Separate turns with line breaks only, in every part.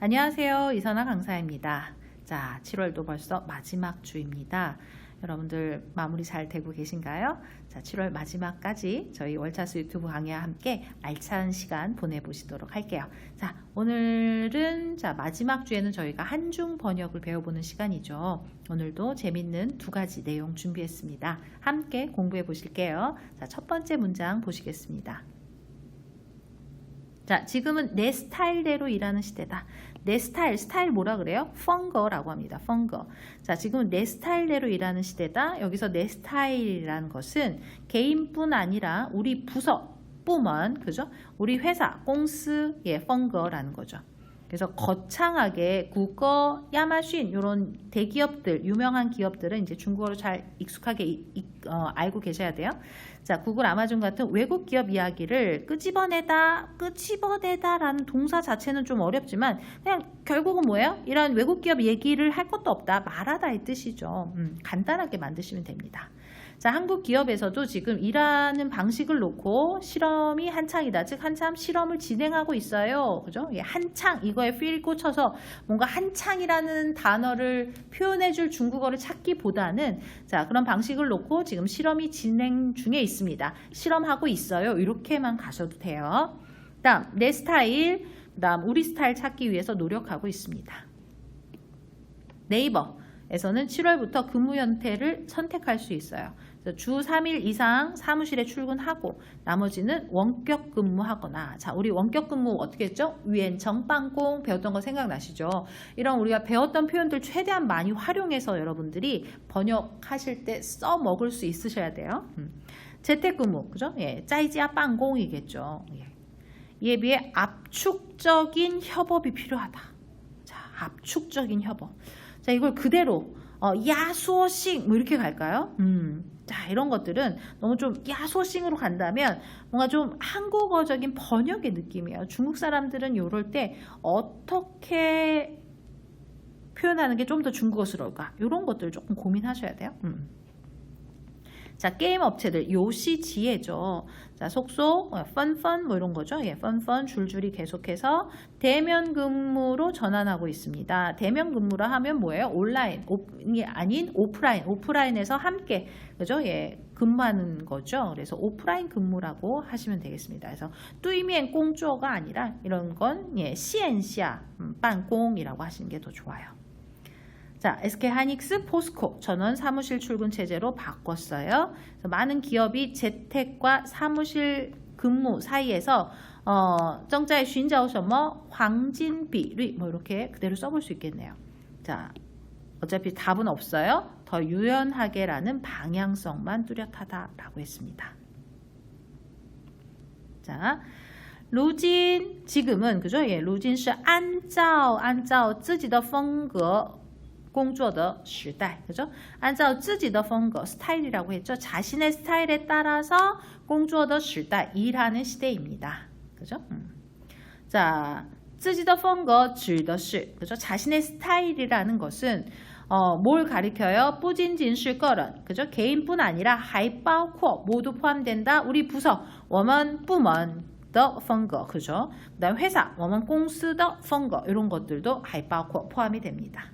안녕하세요. 이선아 강사입니다. 자, 7월도 벌써 마지막 주입니다. 여러분들 마무리 잘 되고 계신가요? 자, 7월 마지막까지 저희 월차수 유튜브 강의와 함께 알찬 시간 보내보시도록 할게요. 자, 오늘은 자, 마지막 주에는 저희가 한중 번역을 배워보는 시간이죠. 오늘도 재밌는 두 가지 내용 준비했습니다. 함께 공부해 보실게요. 자, 첫 번째 문장 보시겠습니다. 자, 지금은 내 스타일대로 일하는 시대다. 내 스타일, 스타일 뭐라 그래요? 펑거라고 합니다. 펑거. 자, 지금은 내 스타일대로 일하는 시대다. 여기서 내 스타일이라는 것은 개인뿐 아니라 우리 부서, 부먼, 그죠? 우리 회사, 공司의 펑거라는 거죠. 그래서 거창하게 국어, 야마신 이런 대기업들, 유명한 기업들은 이제 중국어를 잘 익숙하게 이- 이- 어, 알고 계셔야 돼요. 자, 구글, 아마존 같은 외국 기업 이야기를 끄집어내다, 끄집어내다라는 동사 자체는 좀 어렵지만 그냥 결국은 뭐예요? 이런 외국 기업 얘기를 할 것도 없다, 말하다의 뜻이죠. 음, 간단하게 만드시면 됩니다. 자, 한국 기업에서도 지금 일하는 방식을 놓고 실험이 한창이다. 즉, 한참 실험을 진행하고 있어요. 그죠? 예, 한창, 이거에 필 꽂혀서 뭔가 한창이라는 단어를 표현해줄 중국어를 찾기보다는 자, 그런 방식을 놓고 지금 실험이 진행 중에 있습니다. 실험하고 있어요. 이렇게만 가셔도 돼요. 다음, 내 스타일, 다음, 우리 스타일 찾기 위해서 노력하고 있습니다. 네이버 에서는 7월부터 근무 형태를 선택할 수 있어요. 주 3일 이상 사무실에 출근하고 나머지는 원격 근무하거나 자 우리 원격 근무 어떻게 했죠? 위엔 정방공 배웠던 거 생각나시죠? 이런 우리가 배웠던 표현들 최대한 많이 활용해서 여러분들이 번역하실 때 써먹을 수 있으셔야 돼요. 음. 재택근무 그죠? 예, 짜이지아 빵공이겠죠. 예. 이에 비해 압축적인 협업이 필요하다. 자, 압축적인 협업. 자, 이걸 그대로 어, 야소싱 뭐 이렇게 갈까요? 음. 자, 이런 것들은 너무 좀 야소싱으로 간다면 뭔가 좀 한국어적인 번역의 느낌이에요. 중국 사람들은 이럴 때 어떻게 표현하는 게 좀 더 중국어스러울까? 이런 것들 조금 고민하셔야 돼요. 음. 자, 게임 업체들 요시지혜죠. 자, 속속 펀펀 뭐 이런 거죠. 예, 펀펀 줄줄이 계속해서 대면 근무로 전환하고 있습니다. 대면 근무라 하면 뭐예요? 온라인, 오이 아닌 오프라인, 오프라인에서 함께 그죠? 예, 근무하는 거죠. 그래서 오프라인 근무라고 하시면 되겠습니다. 그래서 뚜이면 공조가 아니라 이런 건 예, 시엔시아 음, 반공이라고 하시는 게 더 좋아요. 자, SK 하이닉스, 포스코 전원 사무실 출근 체제로 바꿨어요. 그래서 많은 기업이 재택과 사무실 근무 사이에서 어, 정자의 쉰자오什么 黄金 비리 뭐 이렇게 그대로 써볼 수 있겠네요. 자, 어차피 답은 없어요. 더 유연하게라는 방향성만 뚜렷하다라고 했습니다. 자, 루진 지금은 그죠? 예, 루진 是按照按照自己的风格 工作的时代, 그죠? 按照自己的风格 스타일이라고 했죠. 자신의 스타일에 따라서 工作的时代 일하는 시대입니다. 그죠? 음. 자, 自己的风格指的是 그죠? 자신의 스타일이라는 것은 어, 뭘 가리켜요? 뿌진진실 거런 그죠? 개인뿐 아니라 还包括 모두 포함된다. 우리 부서 我们部门的风格 그죠? 그다음 회사 我们公司的风格 이런 것들도 还包括 포함이 됩니다.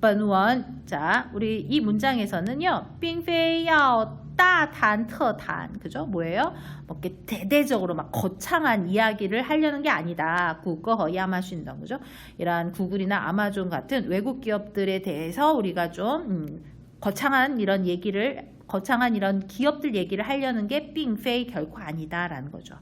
本文 자, 우리 이 문장에서는요. 并非要大谈特谈 그죠? 뭐예요? 뭐 이렇게 대대적으로 막 거창한 이야기를 하려는 게 아니다. 구거 야마신다. 그죠? 이러한 구글이나 아마존 같은 외국 기업들에 대해서 우리가 좀 음, 거창한 이런 얘기를 거창한 이런 기업들 얘기를 하려는 게 빙페이 결코 아니다라는 거죠.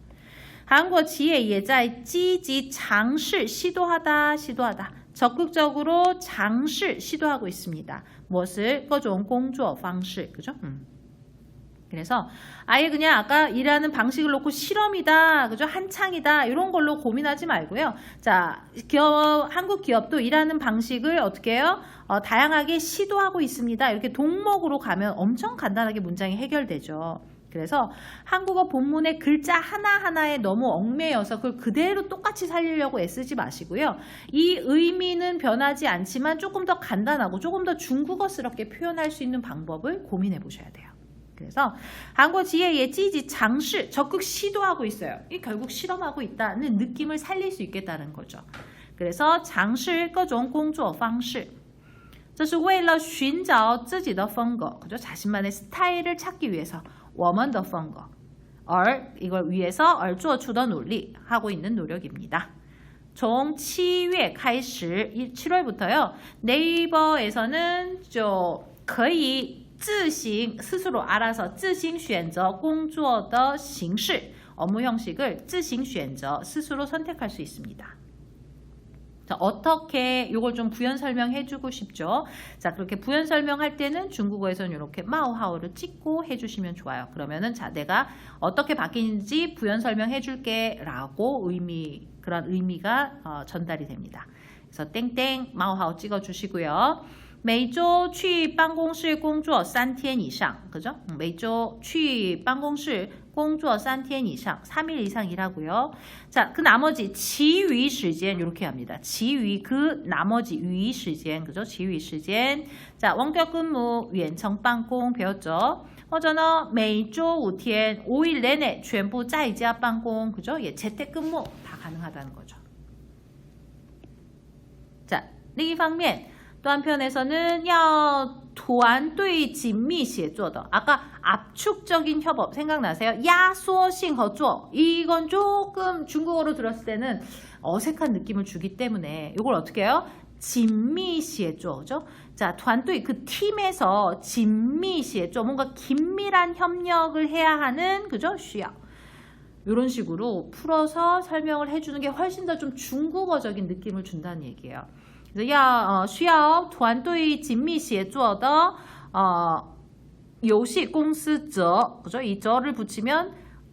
한국 지혜 예자의 찌지 장실 시도하다 시도하다 적극적으로 장실 시도하고 있습니다. 무엇을各种 공조 방식 그죠? 음. 그래서 아예 그냥 아까 일하는 방식을 놓고 실험이다, 그죠? 한창이다 이런 걸로 고민하지 말고요. 자, 기업 한국 기업도 일하는 방식을 어떻게 해요? 어, 다양하게 시도하고 있습니다. 이렇게 동목으로 가면 엄청 간단하게 문장이 해결되죠. 그래서 한국어 본문의 글자 하나하나에 너무 얽매여서 그걸 그대로 똑같이 살리려고 애쓰지 마시고요. 이 의미는 변하지 않지만 조금 더 간단하고 조금 더 중국어스럽게 표현할 수 있는 방법을 고민해 보셔야 돼요. 그래서 한국 지혜의 찌지 장실 적극 시도하고 있어요. 이 결국 실험하고 있다는 느낌을 살릴 수 있겠다는 거죠. 그래서 장실 各种工作方式这是为了寻找自己的风格, 그죠? 자신만의 스타일을 찾기 위해서 我们的风格, 을 이걸 위해서 而做出的努力 하고 있는 노력입니다. 从 7월 开始, 7월부터요. 네이버에서는 就可以自行 스스로 알아서 自行选择工作的形式 업무 형식을 自行选择 스스로 선택할 수 있습니다. 자, 어떻게 이걸 좀 부연 설명해 주고 싶죠? 자, 그렇게 부연 설명할 때는 중국어에서는 이렇게 마우하우를 찍고 해 주시면 좋아요. 그러면은 자, 내가 어떻게 바뀌는지 부연 설명해 줄게 라고 의미 그런 의미가 어, 전달이 됩니다. 그래서 땡땡 마우하우 찍어 주시고요. 每周去办公室工作三天以上, 그죠? 每周去办公室工作三天以上, 3일 이상 일하고요. 자, 그 나머지 지위 시간 이렇게 합니다. 지위 그 나머지 위 시간, 그죠? 지위 시간. 자, 원격 근무, 远程办公 배웠죠? 或者呢,每周五天, 5일 내내 全部在家办公, 그죠? 예, 재택근무 다 가능하다는 거죠. 자, 另一方面, 또 한편에서는 要团队紧密协作的 아까 압축적인 협업 생각나세요? 야소싱合作 이건 조금 중국어로 들었을 때는 어색한 느낌을 주기 때문에 이걸 어떻게 해요? 진미协作죠? 자, 团队 그 팀에서 진미协作 뭔가 긴밀한 협력을 해야 하는 그죠? 需要 이런 식으로 풀어서 설명을 해주는 게 훨씬 더 좀 중국어적인 느낌을 준다는 얘기예요. 要呃需要团队紧密协作的呃游戏公司者 그죠? 이 저를 붙이면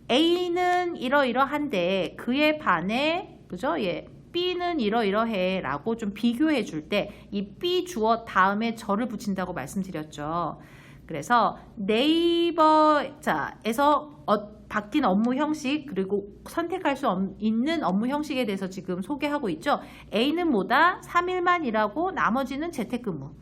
A는 이러이러한데 그에 반해 그죠? 예. B는 이러이러해라고 좀 비교해 줄 때 이 B 주어 다음에 저를 붙인다고 말씀드렸죠. 그래서 네이버 자에서 어, 바뀐 업무 형식 그리고 선택할 수 없, 있는 업무 형식에 대해서 지금 소개하고 있죠. A는 뭐다? 3일만 일하고 나머지는 재택근무.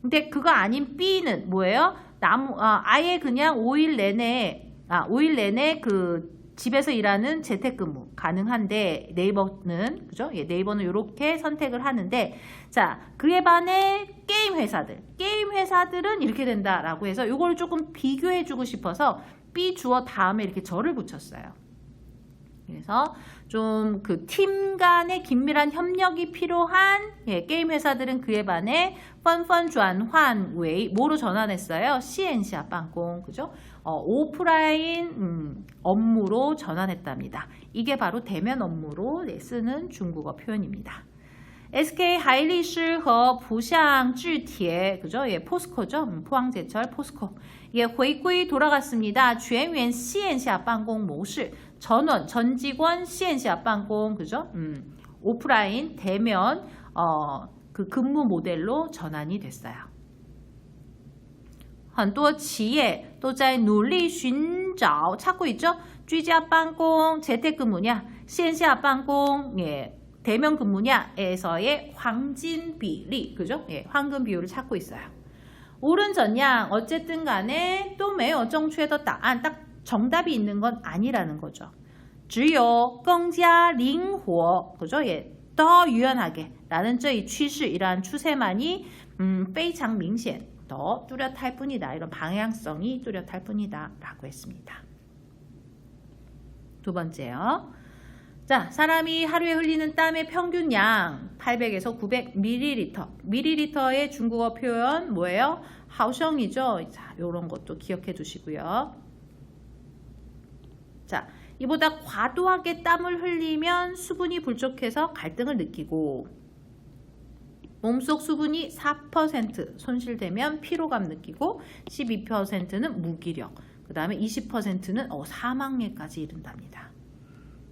근데 그거 아닌 B는 뭐예요? 남, 아, 아예 그냥 5일 내내 아, 5일 내내 그 집에서 일하는 재택근무 가능한데 네이버는 그죠? 예, 네이버는 이렇게 선택을 하는데 자 그에 반해 게임 회사들 게임 회사들은 이렇게 된다라고 해서 이걸 조금 비교해주고 싶어서 B 주어 다음에 이렇게 절을 붙였어요. 그래서 좀 그 팀 간의 긴밀한 협력이 필요한 예, 게임 회사들은 그에 반해 펀펀转换 웨이 뭐로 전환했어요? 시엔시아 빵공 그죠? 어, 오프라인 음, 업무로 전환했답니다. 이게 바로 대면 업무로 네, 쓰는 중국어 표현입니다. SK 하이리슈 和 부샹 쥐티에 그죠? 예, 포스코죠. 음, 포항제철 포스코. 예, 회귀 돌아갔습니다. 주행원 시엔시아 방공 모시 전원 전직원 시엔시아 방공 그죠? 음, 오프라인 대면 어, 그 근무 모델로 전환이 됐어요. 很多企业都在努力寻找 찾고 있죠? 居家办公 재택근무냐, 线下 办公 예, 대면 근무냐에서의 황진 비리, 그죠? 예, 황금 비율을 찾고 있어요. 옳은 전량 어쨌든 간에 또 매우 정추에더答案 딱 정답이 있는 건 아니라는 거죠. 只有更加灵活 그죠? 예, 더 유연하게 라는 这一 趋势 이러한 추세만이 음, 非常明显 더 뚜렷할 뿐이다. 이런 방향성이 뚜렷할 뿐이다. 라고 했습니다. 두 번째요. 자, 사람이 하루에 흘리는 땀의 평균 양 800에서 900ml. ml의 중국어 표현 뭐예요? 하우성이죠. 자, 요런 것도 기억해 두시고요. 자, 이보다 과도하게 땀을 흘리면 수분이 불족해서 갈등을 느끼고 몸속 수분이 4% 손실되면 피로감 느끼고 12%는 무기력, 그 다음에 20%는 어, 사망에까지 이른답니다.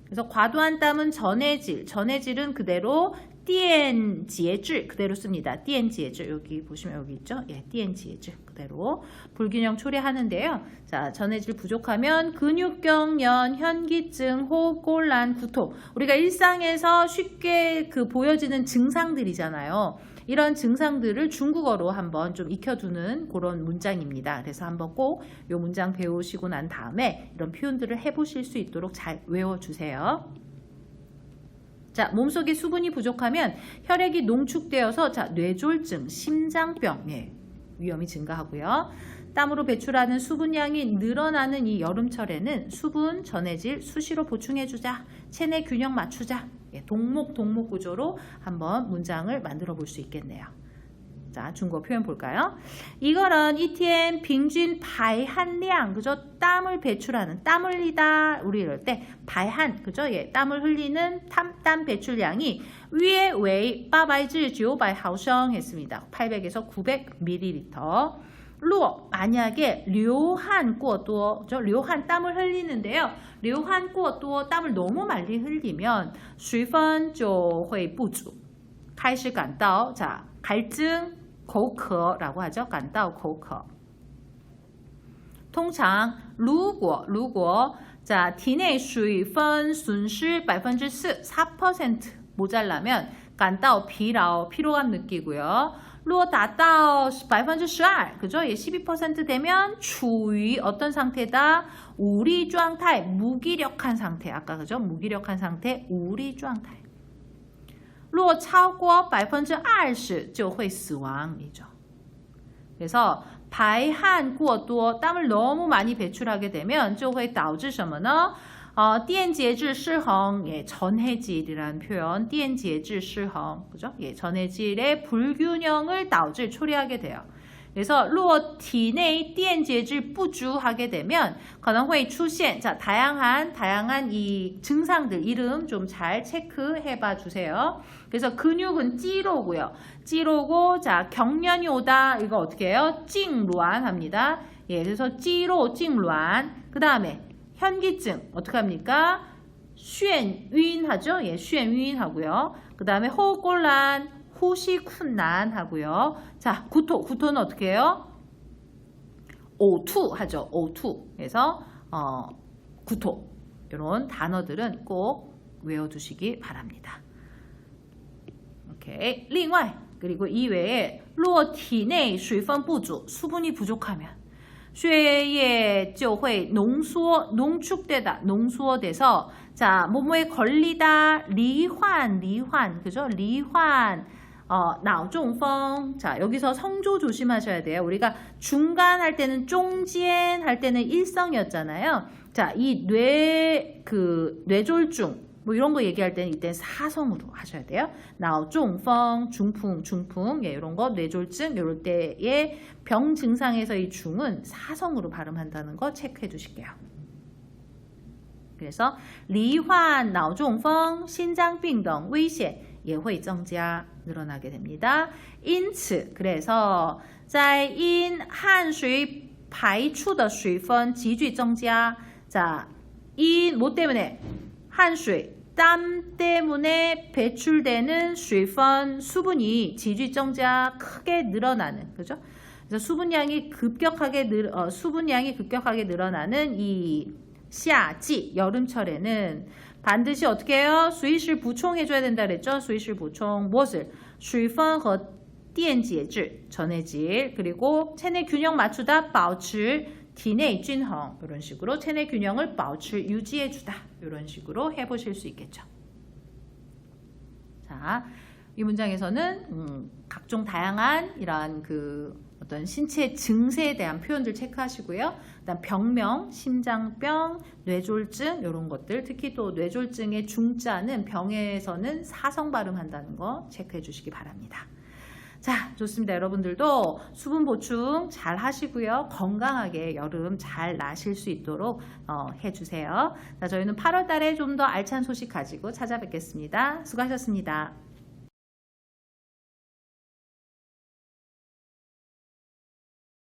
그래서 과도한 땀은 전해질, 전해질은 그대로 띠엔 지에질 그대로 씁니다. 띠엔 지에질 여기 보시면 여기 있죠? 예, 띠엔 지에질 그대로 불균형 초래하는데요. 자, 전해질 부족하면 근육경련, 현기증, 호흡곤란, 구토. 우리가 일상에서 쉽게 그 보여지는 증상들이잖아요. 이런 증상들을 중국어로 한번 좀 익혀두는 그런 문장입니다. 그래서 한번 꼭 이 문장 배우시고 난 다음에 이런 표현들을 해보실 수 있도록 잘 외워주세요. 자, 몸속에 수분이 부족하면 혈액이 농축되어서 자, 뇌졸중, 심장병 예, 위험이 증가하고요. 땀으로 배출하는 수분량이 늘어나는 이 여름철에는 수분, 전해질 수시로 보충해주자. 체내 균형 맞추자. 예, 동목 동목 구조로 한번 문장을 만들어 볼 수 있겠네요. 자, 중국어 표현 볼까요? 이거는 ETM 빙진 발한량, 그죠? 땀을 배출하는, 땀 흘리다, 우리 이럴 때 발한, 그죠? 예, 땀을 흘리는 땀, 땀 배출량이 위에 웨이 800至900毫升 했습니다. 800에서 900ml. 루어 만약에 료한过多, 저 료한 땀을 흘리는데요. 료한 过多 땀을 너무 많이 흘리면 水分就会不足.开始感到 자, 갈증, 口渴라고 하죠. 感到口渴. 통常 如果 如果 자, 体内水分损失 4%, 4% 모자라면 感到疲劳, 피로감 느끼고요. 若达到百分之十二 그죠? 예, 12% 되면 处于 어떤 상태다? 우리 状态, 무기력한 상태. 아까 그죠? 무기력한 상태, 우리 状态. 若超过百分之二十就会死亡이죠. 그래서 발한 过多 땀을 너무 많이 배출하게 되면 就会导致什么呢? 어, 电解质 失衡, 예, 전해질이라는 표현, 电解质 失衡, 그죠? 예, 전해질의 불균형을 导致 초래하게 돼요. 그래서 若体内电解质不足 하게 되면 可能会出现 자, 다양한 다양한 이 증상들 이름 좀 잘 체크해 봐 주세요. 그래서 근육은 찌로고요. 찌로고 자, 경련이 오다 이거 어떻게 해요? 찡루안 합니다. 예, 그래서 찌로 찡루안. 그다음에 현기증 어떻게 합니까? 眩晕 하죠? 예, 眩晕 하고요. 그다음에 호흡곤란 호시 쿤난 하고요. 자, 구토. 구토는 어떻게 해요? 오투 하죠. 오투. 그래서 어, 구토. 이런 단어들은 꼭 외워두시기 바랍니다. 오케이. 另外 그리고 이외에 若体内水分不足 수분이 부족하면 血液就会浓缩, 농축되다, 농缩돼서 자 뭐뭐에 걸리다, 리환, 리환, 그죠? 리환, 어, 나우종펑. 자, 여기서 성조 조심하셔야 돼요. 우리가 중간 할 때는 쫑지엔 할 때는 일성이었잖아요. 자, 이 뇌, 그, 뇌졸중. 뭐 이런 거 얘기할 때는 이때 사성으로 하셔야 돼요. 나우종펑, 중풍, 중풍. 예, 이런 거, 뇌졸중. 이럴 때의 병 증상에서 이 중은 사성으로 발음한다는 거 체크해 주실게요. 그래서 리환, 나우종펑, 신장병 등 위 险 也会增加 늘어나게 됩니다. 因此 그래서 在因汗水排出的水分急剧增加. 자, 인뭐 때문에? 汗水 땀 때문에 배출되는 水分 수분이 지주增加 크게 늘어나는 그죠? 그래서 수분량이 급격하게 늘 어, 수분량이 급격하게 늘어나는 이 夏季 여름철에는 반드시 어떻게 해요? 수의실 부총해줘야 된다 그랬죠? 수의실 부총 무엇을? 水分和 电解质 전해질 그리고 체내 균형 맞추다 保持 体内 균형 이런 식으로 체내 균형을 保持 유지해주다 이런 식으로 해보실 수 있겠죠. 자, 이 문장에서는 음, 각종 다양한 이러한 그 어떤 신체 증세에 대한 표현들 체크하시고요. 그다음 병명, 심장병, 뇌졸중 이런 것들 특히 또 뇌졸중의 중자는 병에서는 사성 발음한다는 거 체크해 주시기 바랍니다. 자, 좋습니다. 여러분들도 수분 보충 잘 하시고요. 건강하게 여름 잘 나실 수 있도록 어, 해주세요. 자, 저희는 8월 달에 좀 더 알찬 소식 가지고 찾아뵙겠습니다. 수고하셨습니다.